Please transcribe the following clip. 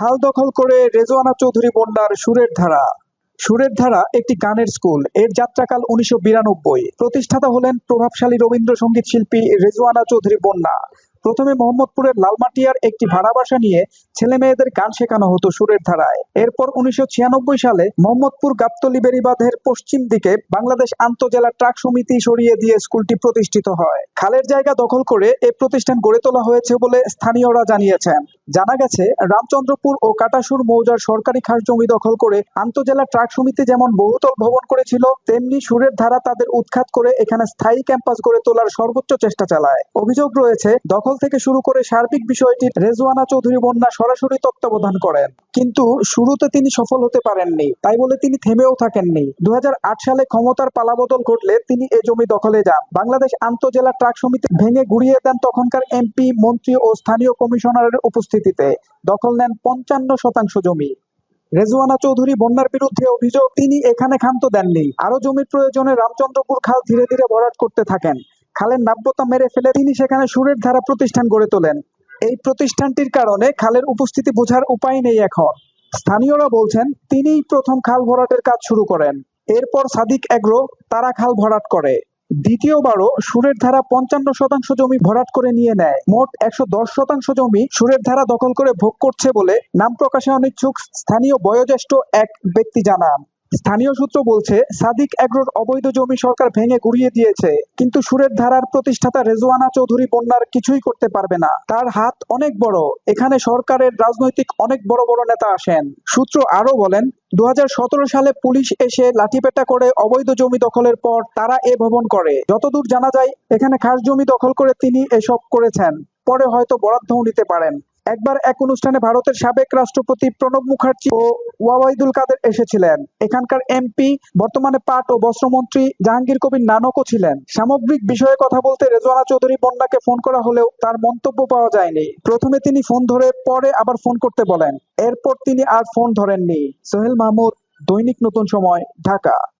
খাল দখল করে রেজওয়ানা চৌধুরী বন্যার সুরের ধারা। সুরের ধারা একটি গানের স্কুল। এর যাত্রাকাল উনিশশো বিরানব্বই। প্রতিষ্ঠাতা হলেন প্রভাবশালী রবীন্দ্রসঙ্গীত শিল্পী রেজওয়ানা চৌধুরী বন্যা প্রথমে মোহাম্মদপুরের লালমাটিয়ার একটি ভাড়া বাসা নিয়ে ছেলে মেয়েদের গান শেখানো হতো সুরের ধারায়। এরপর উনিশশো ছিয়ানব্বই সালে মোহাম্মদপুর গাবতলী বেড়িবাঁধের পশ্চিম দিকে বাংলাদেশ আন্তজেলা ট্রাক সমিতি সরিয়ে দিয়ে স্কুলটি প্রতিষ্ঠিত হয়। খালের জায়গা দখল করে এই প্রতিষ্ঠান গড়ে তোলা হয়েছে বলে স্থানীয়রা জানিয়েছেন। জানা গেছে, রামচন্দ্রপুর ও কাটাসুর মৌজার সরকারি খাস জমি দখল করে আন্তজেলা ট্রাক সমিতি যেমন বহুতল ভবন করেছিল, তেমনি সুরের ধারা তাদের উৎখাত করে এখানে স্থায়ী ক্যাম্পাস গড়ে তোলার সর্বোচ্চ চেষ্টা চালায়। অভিযোগ রয়েছে, দখল থেকে শুরু করে সার্বিক বিষয়টি রেজওয়ানা চৌধুরী বন্যা সরাসরি তত্ত্বাবধান করেন। কিন্তু শুরুতে তিনি সফল হতে পারেননি, তাই বলে তিনি থেমেও থাকেননি। দু সালে ক্ষমতার পালাবদল ঘটলে তিনি এ জমি দখলে যান। বাংলাদেশ আন্তজেলা ট্রাক সমিতি ভেঙে গুড়িয়ে দেন তখনকার এমপি, মন্ত্রী ও স্থানীয় কমিশনারের উপস্থিতিতে। দখল নেন পঞ্চান্ন শতাংশ জমি। রেজওয়ানা চৌধুরী বন্যার বিরুদ্ধে অভিযোগ, তিনি এখানে ক্ষান্ত দেননি। আরও জমির প্রয়োজনে রামচন্দ্রপুর খাল ধীরে ধীরে ভরাট করতে থাকেন। খালের নাব্যতা মেরে ফেলে তিনি সেখানে সুরের ধারা প্রতিষ্ঠান গড়ে তোলেন। এই প্রতিষ্ঠানটির কারণে খালের উপস্থিতি বোঝার উপায় নেই এখন। স্থানীয়রা বলছেন, তিনিই প্রথম খাল ভরাটের কাজ শুরু করেন। এরপর সাদিক এগ্রো তারা খাল ভরাট করে। দ্বিতীয়বারও সুরের ধারা পঞ্চান্ন শতাংশ জমি ভরাট করে নিয়ে নেয়। মোট একশো দশ শতাংশ জমি সুরের ধারা দখল করে ভোগ করছে বলে নাম প্রকাশে অনিচ্ছুক স্থানীয় বয়োজ্যেষ্ঠ এক ব্যক্তি জানান। স্থানীয় সূত্র বলছে, সাদিক এগ্রোর অবৈধ জমি সরকার ভেঙে গুড়িয়ে দিয়েছে, কিন্তু সুরের ধারার প্রতিষ্ঠাতা রেজওয়ানা চৌধুরী বন্যার কিছুই করতে পারবে না। তার হাত অনেক বড়, এখানে সরকারের রাজনৈতিক অনেক বড় বড় নেতা আসেন। সূত্র আরও বলেন দু হাজার সতেরো সালে পুলিশ এসে লাঠিপেটা করে অবৈধ জমি দখলের পর তারা এ ভবন করে। যতদূর জানা যায়, এখানে খাস জমি দখল করে তিনি এসব করেছেন, পরে হয়তো বরাদ্দও নিতে পারেন। একবার এক অনুষ্ঠানে ভারতের সাবেক রাষ্ট্রপতি প্রণব মুখার্জি ও ওয়াবাইদুল কাদের এসেছিলেন। এখানকার এমপি, বর্তমানে পাট ও বস্ত্রমন্ত্রী জাহাঙ্গীর কবির নানকও ছিলেন। সামগ্রিক বিষয়ে কথা বলতে রেজওয়ানা চৌধুরী বন্যাকে ফোন করা হলেও তার মন্তব্য পাওয়া যায়নি। প্রথমে তিনি ফোন ধরে পরে আবার ফোন করতে বলেন। এরপর তিনি আর ফোন ধরেননি। সোহেল মাহমুদ, দৈনিক নতুন সময়, ঢাকা।